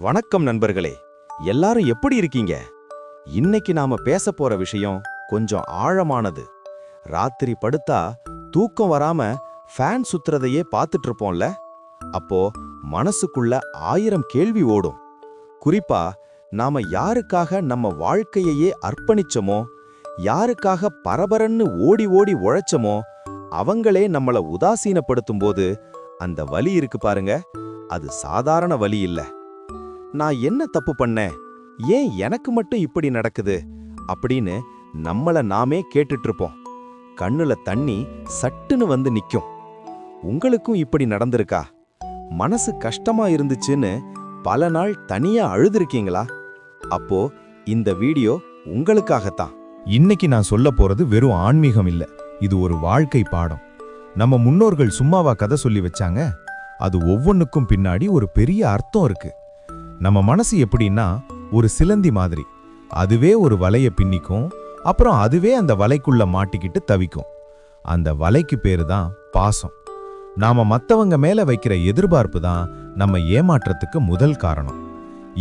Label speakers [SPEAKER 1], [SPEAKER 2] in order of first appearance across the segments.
[SPEAKER 1] வணக்கம் நண்பர்களே. எல்லாரும் எப்படி இருக்கீங்க? இன்னைக்கு நாம பேச போற விஷயம் கொஞ்சம் ஆழமானது. ராத்திரி படுத்தா தூக்கம் வராம ஃபேன் சுத்துறதையே பார்த்துட்டு இருப்போம்ல? அப்போ மனசுக்குள்ள ஆயிரம் கேள்வி ஓடும். குறிப்பா நாம யாருக்காக நம்ம வாழ்க்கையையே அர்ப்பணிச்சோமோ யாருக்காக பரபரன்னு ஓடி ஓடி உழைச்சமோ அவங்களே நம்மள உதாசீனப்படுத்தும் போது அந்த வலி இருக்கு பாருங்க. அது சாதாரண வலி இல்ல. நான் என்ன தப்பு பண்ணேன்? ஏன் எனக்கு மட்டும் இப்படி நடக்குது? அப்படின்னு நம்மள நாமே கேட்டுட்டு இருப்போம் கண்ணுல தண்ணி சட்டுன்னு வந்து நிக்கும். உங்களுக்கும் இப்படி நடந்திருக்கா? மனசு கஷ்டமா இருந்துச்சுன்னு பல நாள் தனியா அழுதுருக்கீங்களா? அப்போ இந்த வீடியோ உங்களுக்காகத்தான்.
[SPEAKER 2] இன்னைக்கு நான் சொல்ல போறது வெறும் ஆன்மீகம் இல்ல. இது ஒரு வாழ்க்கை பாடம். நம்ம முன்னோர்கள் சும்மாவா கதை சொல்லி வச்சாங்க? அது ஒவ்வொன்னுக்கும் பின்னாடி ஒரு பெரிய அர்த்தம் இருக்கு. நம்ம மனசு எப்படின்னா ஒரு சிலந்தி மாதிரி. அதுவே ஒரு வலையை பின்னிக்கும் அப்புறம் அதுவே அந்த வலைக்குள்ள மாட்டிக்கிட்டு தவிக்கும். அந்த வலைக்கு பேரு தான் பாசம். நாம மத்தவங்க மேல வைக்கிற எதிர்பார்ப்பு தான் நம்ம ஏமாற்றத்துக்கு முதல் காரணம்.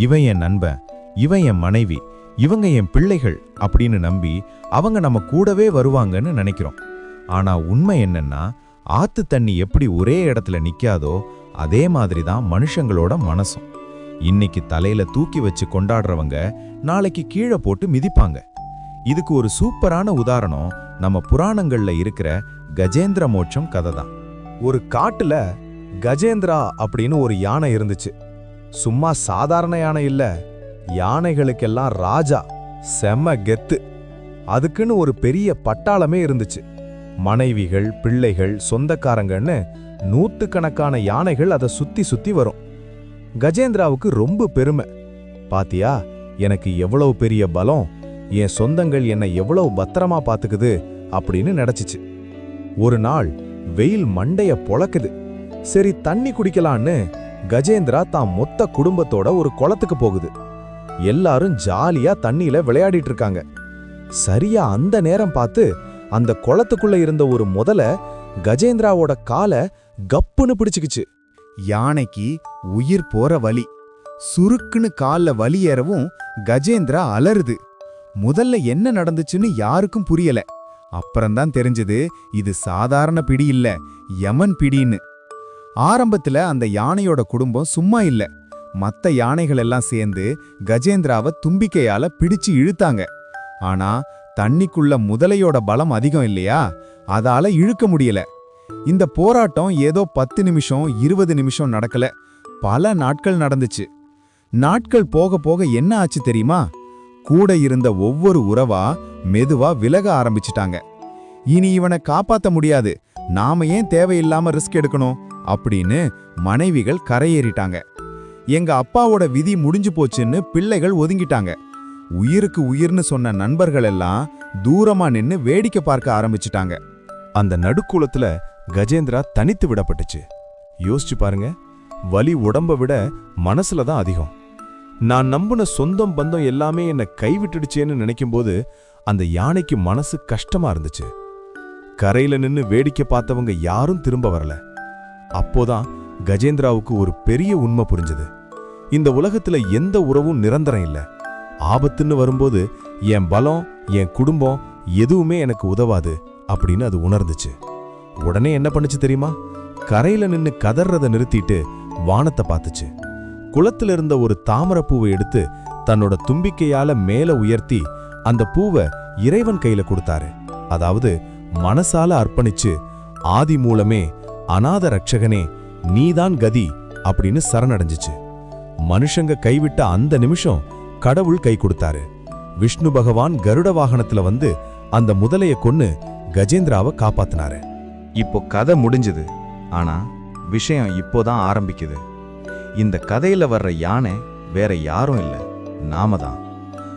[SPEAKER 2] இவன் என் நண்பன் இவன் என் மனைவி இவங்க என் பிள்ளைகள் அப்படின்னு நம்பி அவங்க நம்ம கூடவே வருவாங்கன்னு நினைக்கிறோம். ஆனா உண்மை என்னன்னா ஆத்து தண்ணி எப்படி ஒரே இடத்துல நிக்காதோ அதே மாதிரி தான் மனுஷங்களோட மனசும். இன்னைக்கு தலையில தூக்கி வச்சு கொண்டாடுறவங்க நாளைக்கு கீழே போட்டு மிதிப்பாங்க. இதுக்கு ஒரு சூப்பரான உதாரணம் நம்ம புராணங்கள்ல இருக்கிற கஜேந்திர மோட்சம் கதை தான் ஒரு காட்டுல கஜேந்திரா அப்படின்னு ஒரு யானை இருந்துச்சு. சும்மா சாதாரண யானை இல்ல யானைகளுக்கெல்லாம் ராஜா செம்ம கெத்து. அதுக்குன்னு ஒரு பெரிய பட்டாளமே இருந்துச்சு. மனைவிகள் பிள்ளைகள் சொந்தக்காரங்கன்னு நூத்துக்கணக்கான யானைகள் அதை சுத்தி சுத்தி வரும். கஜேந்திராவுக்கு ரொம்ப பெருமை. பாத்தியா எனக்கு எவ்வளவு பெரிய பலம் என் சொந்தங்கள் என்னை எவ்வளவு பத்திரமா பாத்துக்குது அப்படின்னு நினைச்சிச்சு. ஒரு நாள் வெயில் மண்டைய பொழக்குது. சரி தண்ணி குடிக்கலான்னு கஜேந்திரா தான் மொத்த குடும்பத்தோட ஒரு குளத்துக்கு போகுது. எல்லாரும் ஜாலியா தண்ணியில விளையாடிட்டு இருக்காங்க. சரியா அந்த நேரம் பார்த்து அந்த குளத்துக்குள்ள இருந்த ஒரு முதல கஜேந்திராவோட காலை கப்புன்னு பிடிச்சுக்குச்சு. யானைக்கு உயிர் போற வலி. சுருக்குன்னு கால்ல வலி ஏறவும் கஜேந்திரா அலறுது. முதல்ல என்ன நடந்துச்சுன்னு யாருக்கும் புரியல. அப்புறம்தான் தெரிஞ்சது இது சாதாரண பிடி இல்ல யமன் பிடின்னு. ஆரம்பத்துல அந்த யானையோட குடும்பம் சும்மா இல்ல. மத்த யானைகள் எல்லாம் சேர்ந்து கஜேந்திராவை தும்பிக்கையால பிடிச்சு இழுத்தாங்க. ஆனா தண்ணிக்குள்ள முதலையோட பலம் அதிகம் இல்லையா? அதால இழுக்க முடியல. இந்த போராட்டம் ஏதோ பத்து நிமிஷம் இருபது நிமிஷம் நடக்கல. பல நாட்கள் நடந்துச்சு. நாட்கள் போக போக என்ன ஆச்சு தெரியுமா? கூட இருந்த ஒவ்வொரு உறவா மெதுவா விலக ஆரம்பிச்சிட்டாங்க. இனி இவனை காப்பாத்த முடியாது. நாம ஏன் தேவையில்லாம ரிஸ்க் எடுக்கணும்? அப்படின்னு மனைவிகள் கரையேறிட்டாங்க. எங்க அப்பாவோட விதி முடிஞ்சு போச்சுன்னு பிள்ளைகள் ஒதுங்கிட்டாங்க. உயிருக்கு உயிர்னு சொன்ன நண்பர்கள் எல்லாம் தூரமா நின்னு வேடிக்கை பார்க்க ஆரம்பிச்சிட்டாங்க. அந்த நடுக்குளத்துல கஜேந்திரா தனித்து விடப்பட்டுச்சு. யோசிச்சு பாருங்க வலி உடம்ப விட மனசுல தான் அதிகம். நான் நம்பின சொந்தம் பந்தம் எல்லாமே என்னை கைவிட்டுடுச்சேன்னு நினைக்கும்போது அந்த யானைக்கு மனசு கஷ்டமா இருந்துச்சு. கரையில நின்னு வேடிக்கை பார்த்தவங்க யாரும் திரும்ப வரல. அப்போதான் கஜேந்திராவுக்கு ஒரு பெரிய உண்மை புரிஞ்சது. இந்த உலகத்துல எந்த உறவும் நிரந்தரம் இல்ல. ஆபத்துன்னு வரும்போது என் பலம் என் குடும்பம் எதுவுமே எனக்கு உதவாது அப்படின்னு அது உணர்ந்துச்சு. உடனே என்ன பண்ணுச்சு தெரியுமா? கரையில நின்னு கதறத நிறுத்திட்டு வானத்தை பார்த்துச்சு. குளத்துல இருந்த ஒரு தாமரைப் பூவை எடுத்து தன்னோட தும்பிக்கையால மேல உயர்த்தி அந்த பூவை இறைவன் கையில கொடுத்தாரு. அதாவது மனசால அர்ப்பணிச்சு ஆதி மூலமே அநாத ரட்சகனே நீதான் கதி அப்படின்னு சரணடைஞ்சிச்சு. மனுஷங்க கைவிட்ட அந்த நிமிஷம் கடவுள் கை கொடுத்தாரு. விஷ்ணு பகவான் கருட வாகனத்துல வந்து அந்த முதலைய கொன்னு கஜேந்திராவை காப்பாத்தினாரு.
[SPEAKER 1] இப்போ கதை முடிஞ்சுது. ஆனால் விஷயம் இப்போதான் ஆரம்பிக்குது. இந்த கதையில் வர்ற யானை வேற யாரும் இல்லை. நாம தான்.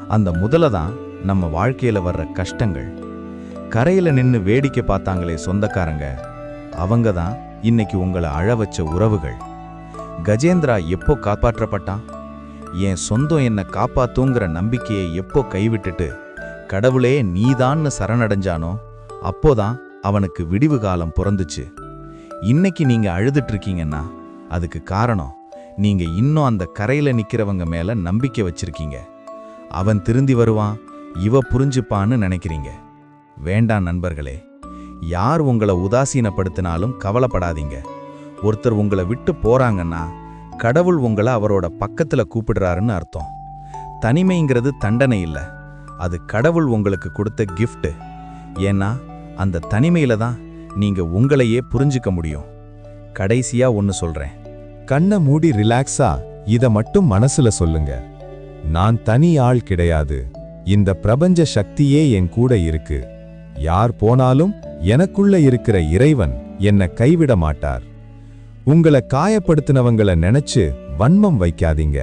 [SPEAKER 1] அந்த முதல தான் நம்ம வாழ்க்கையில் வர்ற கஷ்டங்கள். கரையில் நின்று வேடிக்கை பார்த்தாங்களே சொந்தக்காரங்க. அவங்க தான் இன்னைக்கு உங்களை அழ வச்ச உறவுகள். கஜேந்திரா எப்போ காப்பாற்றப்பட்டான்? என் சொந்தம் என்னை காப்பாத்துங்கிற நம்பிக்கையை எப்போ கைவிட்டுட்டு கடவுளே நீதான்னு சரணடைஞ்சானோ அப்போதான் அவனுக்கு விடிவு காலம் பிறந்துச்சு. இன்னைக்கு நீங்க அழுதுட்டு இருக்கீங்கன்னா அதுக்கு காரணம்
[SPEAKER 2] நீங்க இன்னும் அந்த கரையில நிக்கிறவங்க மேல நம்பிக்கை வச்சிருக்கீங்க. அவன் திருந்தி வருவான் இவ புரிஞ்சுப்பான்னு நினைக்கிறீங்க. வேண்டாம் நண்பர்களே யார் உங்களை உதாசீனப்படுத்தினாலும் கவலைப்படாதீங்க. ஒருத்தர் உங்களை விட்டு போறாங்கன்னா கடவுள் உங்களை அவரோட பக்கத்துல கூப்பிடுறாருன்னு அர்த்தம். தனிமைங்கிறது தண்டனை இல்லை. அது கடவுள் உங்களுக்கு கொடுத்த கிஃப்ட்டு ஏன்னா அந்த தனிமையில தான் நீங்க உங்களையே புரிஞ்சுக்க முடியும். கடைசியா ஒன்னு சொல்றேன்.
[SPEAKER 3] கண்ணை மூடி ரிலாக்ஸா இத மட்டும் மனசுல சொல்லுங்க. நான் தனி ஆள் கிடையாது. இந்த பிரபஞ்ச சக்தியே என் கூட இருக்கு. யார் போனாலும் எனக்குள்ள இருக்கிற இறைவன் என்னை கைவிட மாட்டார். உங்களை காயப்படுத்தினவங்கள நினைச்சு வன்மம் வைக்காதீங்க.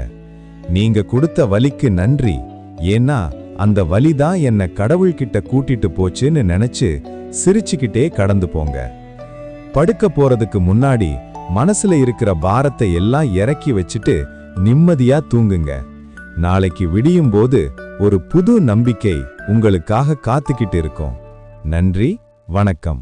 [SPEAKER 3] நீங்க கொடுத்த வலிக்கு நன்றி. ஏன்னா அந்த வலிதான் என்னை கடவுள்கிட்ட கூட்டிட்டு போச்சுன்னு நினைச்சு சிரிச்சுக்கிட்டே கடந்து போங்க. படுக்க போறதுக்கு முன்னாடி மனசுல இருக்கிற பாரத்தை எல்லாம் இறக்கி வச்சுட்டு நிம்மதியா தூங்குங்க. நாளைக்கு விடியும் போது ஒரு புது நம்பிக்கை உங்களுக்காக காத்துக்கிட்டு இருக்கும். நன்றி வணக்கம்.